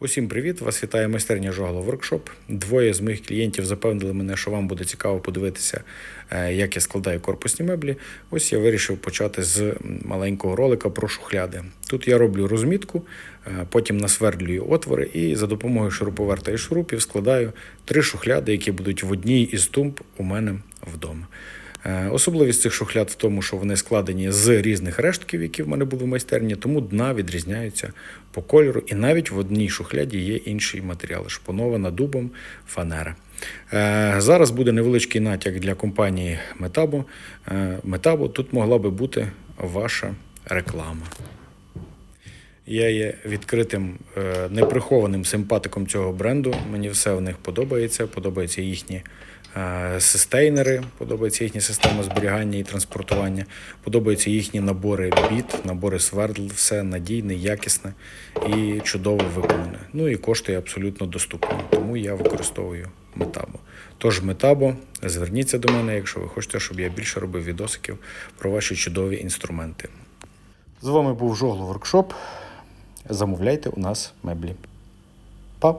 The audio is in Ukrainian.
Усім привіт! Вас вітає майстерня Жогло Воркшоп. Двоє з моїх клієнтів запевнили мене, що вам буде цікаво подивитися, е, як я складаю корпусні меблі. Ось я вирішив почати з маленького ролика про шухляди. Тут я роблю розмітку, потім насвердлюю отвори і за допомогою шуруповерта і шурупів складаю три шухляди, які будуть в одній із тумб у мене вдома. Е, Особливість цих шухляд в тому, що вони складені з різних рештків, які в мене були в майстерні, тому дна відрізняються по кольору. І навіть в одній шухляді є інший матеріал шпонована дубом фанера. Е, Зараз буде невеличкий натяк для компанії. Е, Metabo тут могла би бути ваша реклама. Я є відкритим, е, неприхованим симпатиком цього бренду. Мені все в них подобається. Подобаються їхні е, систейнери, подобається їхня система зберігання і транспортування, подобаються їхні набори біт, набори свердл, все надійне, якісне і чудово виконане. Ну і коштує абсолютно доступно. Тому я використовую Метабо. Тож Метабо, зверніться до мене, якщо ви хочете, щоб я більше робив відосиків про ваші чудові інструменти. З вами був Жогло Воркшоп. Замовляйте у нас меблі. Па!